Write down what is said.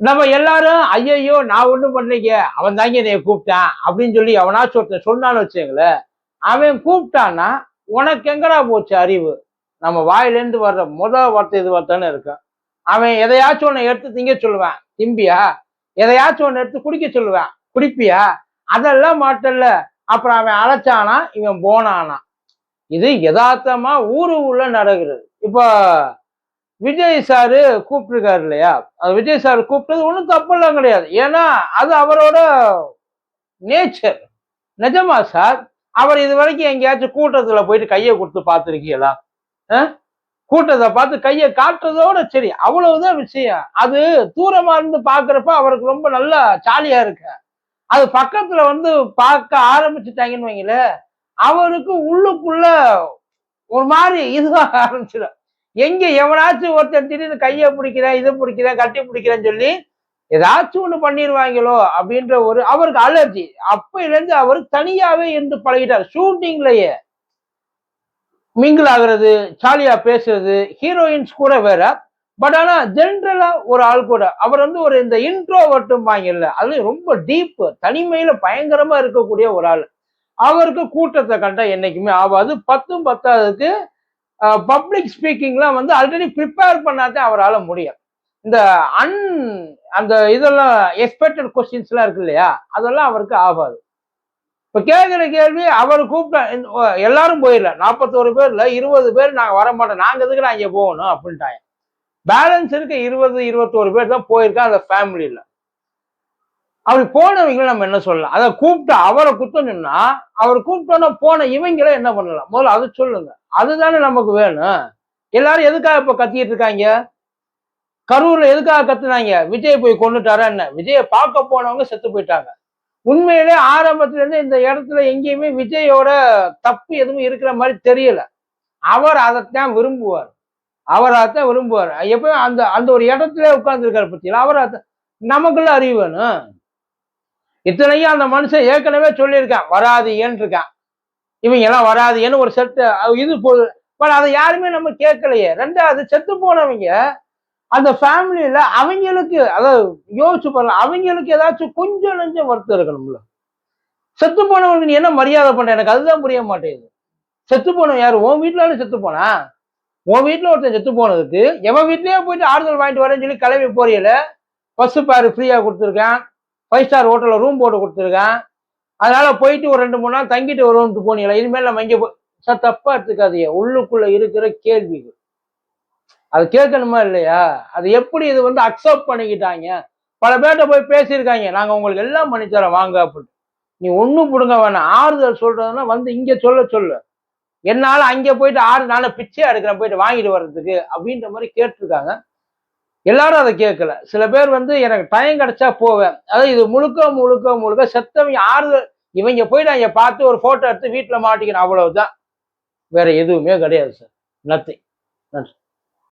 நம்ம எல்லாரும் ஐயையோ நான் ஒண்ணும் பண்ணலைங்க அவன் தாங்க என்னைய கூப்பிட்டான் அப்படின்னு சொல்லி அவனாச்சும் ஒருத்தன் சொன்னான்னு வச்சுங்களேன் அவன் கூப்பிட்டான்னா உனக்கு எங்கடா போச்சு அறிவு? நம்ம வாயிலேருந்து வர்ற முத வார்த்தை இது வார்த்தைன்னு இருக்கும். அவன் எதையாச்சும் ஒன்று எடுத்து திங்க சொல்லுவேன் திம்பியா? எதையாச்சும் ஒன்று எடுத்து குடிக்க சொல்லுவேன் குடிப்பியா? அதெல்லாம் மாட்டல்ல அப்புறம் அவன் அழைச்சானா இவன் போனானா. இது யதார்த்தமா ஊரு உள்ள நடக்கிறது. இப்போ விஜய் சாரு கூப்பிட்டுருக்காரு இல்லையா? அது விஜய் சார் கூப்பிட்டது ஒன்றும் தப்பெல்லாம் கிடையாது. ஏன்னா அது அவரோட நேச்சர். நிஜமா சார்? அவர் இது வரைக்கும் எங்கேயாச்சும் கூட்டத்தில் போயிட்டு கையை கொடுத்து பார்த்துருக்கீங்களா? கூட்டத்தை பார்த்து கையை காட்டுறதோட சரி அவ்வளவுதான் விஷயம். அது தூரமா இருந்து பாக்குறப்ப அவருக்கு ரொம்ப நல்லா ஜாலியா இருக்கு. அது பக்கத்துல வந்து பார்க்க ஆரம்பிச்சுட்டாங்கன்னு வைங்களேன் அவருக்கு உள்ளுக்குள்ள ஒரு மாதிரி இதுவாக ஆரம்பிச்சிடும். எங்க எவனாச்சும் ஒருத்தன் திடீர்னு கையை பிடிக்கிறேன் இதை பிடிக்கிறேன் கட்டி பிடிக்கிறேன்னு சொல்லி ஏதாச்சும் ஒண்ணு பண்ணிடுவாங்களோ அப்படின்ற ஒரு அவருக்கு அலர்ஜி அப்பையில இருந்து அவர் தனியாவே இருந்து பழகிட்டார். ஷூட்டிங்லயே மிங்கிள் ஆகுறது ஜாலியா பேசுறது ஹீரோயின்ஸ் கூட வேற. பட் ஆனா ஜென்ரலா ஒரு ஆள் கூட அவர் வந்து ஒரு இந்த இன்ட்ரோ வாங்கல. அது ரொம்ப டீப் தனிமையில பயங்கரமா இருக்கக்கூடிய ஒரு ஆள். அவருக்கு கூட்டத்தை கண்டா என்னைக்குமே ஆகாது பத்தும் பத்தாவதுக்கு பப்ளிக் ஸ்பீக்கிங்லாம் வந்து ஆல்ரெடி ப்ரிப்பேர் பண்ணாதான் அவரால் முடியும். இந்த அன் அந்த இதெல்லாம் எக்ஸ்பெக்டட் கொஸ்டின்ஸ்லாம் இருக்கு இல்லையா? அதெல்லாம் அவருக்கு ஆகாது. இப்போ கேட்குற கேள்வி அவர் கூப்பிட்ட எல்லாரும் போயிடல. நாற்பத்தோரு பேர்ல இருபது பேர் நாங்கள் வர மாட்டோம் நாங்கள் எதுக்கு நான் இங்கே போகணும்? அப்படின்ட்டாங்க. பேலன்ஸ் இருக்க இருபது இருபத்தோரு பேர் தான் போயிருக்கா அந்த ஃபேமிலியில் அப்படி போனவங்களை நம்ம என்ன சொல்லலாம்? அதை கூப்பிட்டு அவரை குத்தணும்னா அவர் கூப்பிட்டோன்னா போன இவங்கள என்ன பண்ணலாம்? முதல்ல அதை சொல்லுங்க. அதுதானே நமக்கு வேணும். எல்லாரும் எதுக்காக இப்ப கத்திட்டு இருக்காங்க? கரூர்ல எதுக்காக கத்துனாங்க? விஜய் போய் கொண்டுட்டாரா என்ன? விஜயை பார்க்க போனவங்க செத்து போயிட்டாங்க. உண்மையிலே ஆரம்பத்துல இருந்து இந்த இடத்துல எங்கேயுமே விஜயோட தப்பு எதுவும் இருக்கிற மாதிரி தெரியல. அவர் அதைத்தான் விரும்புவார். அவர் அதைத்தான் விரும்புவார். எப்பயும் அந்த அந்த ஒரு இடத்துல உட்கார்ந்துருக்காரு பத்தியில. அவர் அதை நமக்குள்ள அறிவு வேணும். இத்தனையும் அந்த மனுஷன் ஏற்கனவே சொல்லியிருக்கான் வராதீங்கன்னு இருக்கான். இவங்க எல்லாம் வராதீங்கன்னு ஒரு செட்டு இது பட் அதை யாருமே நம்ம கேட்கலையே. ரெண்டாவது செத்து போனவங்க அந்த ஃபேமிலியில அவங்களுக்கு அதாவது யோசிச்சு பண்ணலாம் அவங்களுக்கு ஏதாச்சும் கொஞ்சம் நெஞ்சம் வருத்தம் இருக்கணும்ல. செத்து போனவனுக்கு நீ என்ன மரியாதை பண்ற? எனக்கு அதுதான் புரிய மாட்டேங்குது. செத்து போனவன் யாரு? உன் வீட்டுல செத்து போனா? உன் வீட்டுல ஒருத்தன் செத்து போனதுக்கு எவன் வீட்லயே போயிட்டு ஆறுதல் வாங்கிட்டு வரேன்னு சொல்லி கிளம்பி போறியல பஸ் பாரு ஃப்ரீயா கொடுத்துருக்கேன். ஃபைவ் ஸ்டார் ஹோட்டலில் ரூம் போட்டு கொடுத்துருக்கேன். அதனால் போயிட்டு ஒரு ரெண்டு மூணு நாள் தங்கிட்டு வருவோம்ட்டு போனீங்களா? இனிமேல் நம்ம இங்கே சார் தப்பாக எடுத்துக்காதீங்க. உள்ளுக்குள்ளே இருக்கிற கேள்விகள். அது கேட்கணுமா இல்லையா? அது எப்படி இது வந்து அக்செப்ட் பண்ணிக்கிட்டாங்க? பல பேர்கிட்ட போய் பேசியிருக்காங்க. நாங்கள் உங்களுக்கு எல்லாம் பண்ணித்தரோம். வாங்க அப்படின்னு. நீ ஒன்றும் பிடுங்க வேணாம். ஆறுதல் சொல்றதுன்னா வந்து இங்கே சொல்ல சொல்லு. என்னால் அங்கே போயிட்டு ஆறு நானும் பிச்சை எடுக்கிறேன். போயிட்டு வாங்கிட்டு வர்றதுக்கு அப்படின்ற மாதிரி கேட்டிருக்காங்க. எல்லாரும் அதை கேட்கல. சில பேர் வந்து எனக்கு டைம் கிடைச்சா போவேன். அதாவது இது முழுக்க முழுக்க முழுக்க செத்தவங்க ஆறுதல் இவங்க போய் நான் இங்கே பார்த்து ஒரு ஃபோட்டோ எடுத்து வீட்டில் மாட்டிக்கணும் அவ்வளவுதான். வேற எதுவுமே கிடையாது சார் நத்திங் நன்றி.